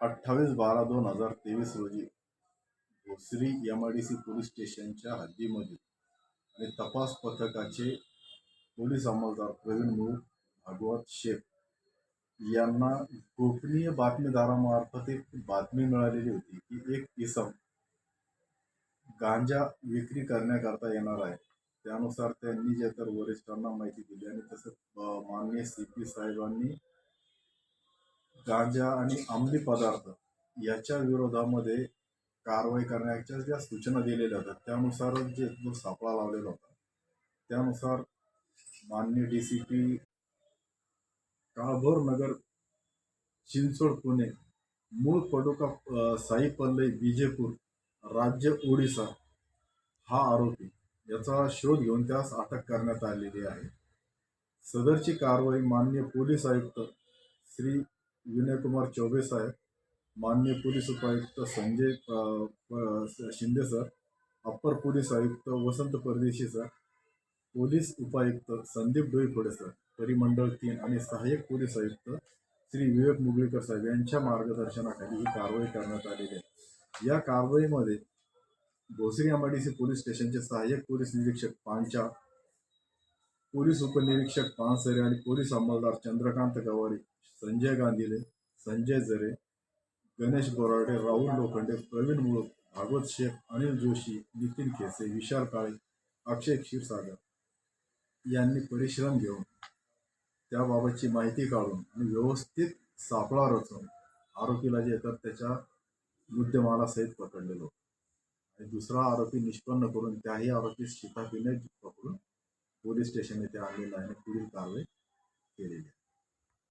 अठ्ठावीस बारा दोन हजार तेवीस रोजी Bhosari M I D C police स्टेशनच्या हद्दीमध्ये आणि तपास पथकाचे पोलीस अंमलदार प्रवीण मूळ भागवत शेख यांना गोपनीय बातमीदारामार्फत एक बातमी मिळालेली होती की एक इसम गांजा विक्री करण्याकरता येणार आहे. त्यानुसार त्यांनी जे तर वरिष्ठांना माहिती दिली आणि तसंच माननीय सी पी साहेबांनी गांजा आणि अंमली पदार्थ याच्या विरोधामध्ये कारवाई करण्याच्या ज्या सूचना दिलेल्या होत्या त्यानुसारच जे जो सापळा लावलेला होता त्यानुसार माननीय D C P Kalbhor Nagar Chinchwad Pune मूळ पडुका साई पल्लई विजयपूर राज्य ओडिसा हा आरोपी याचा शोध घेऊन त्यास अटक करण्यात आलेली आहे. सदरची कारवाई माननीय पोलीस आयुक्त श्री विनयकुमार चौबे साहेब माननीय पोलीस उपायुक्त Sanjay Shinde sir upper police आयुक्त वसंत परदेशी सर पोलीस उपायुक्त संदीप डोईफोडे सर परिमंडळ तीन आणि सहाय्यक पोलीस आयुक्त श्री विवेक मुगळीकर साहेब यांच्या मार्गदर्शनाखाली ही कारवाई करण्यात आलेली आहे. या कारवाईमध्ये भोसरी अंबाडीसी पोलीस स्टेशनचे सहाय्यक पोलीस निरीक्षक पांचा पोलीस उपनिरीक्षक पानसरे आणि पोलीस अंमलदार चंद्रकांत गवारी संजय गांधीले संजय जरे गणेश बोराडे राहुल लोखंडे प्रवीण मुळक भागवत शेख अनिल जोशी नितीन केसे विशाल काळे अक्षय क्षीरसागर यांनी परिश्रम घेऊन त्याबाबतची माहिती काढून आणि व्यवस्थित सापळा रचून आरोपीला जे येतात त्याच्या मुद्देमालासहित पकडलेलो आणि दुसरा आरोपी निष्पन्न करून त्याही आरोपीस शिताफीने पकडून पोलीस स्टेशन येथे आणलेला आहे आणि पुढील कारवाई केलेली आहे.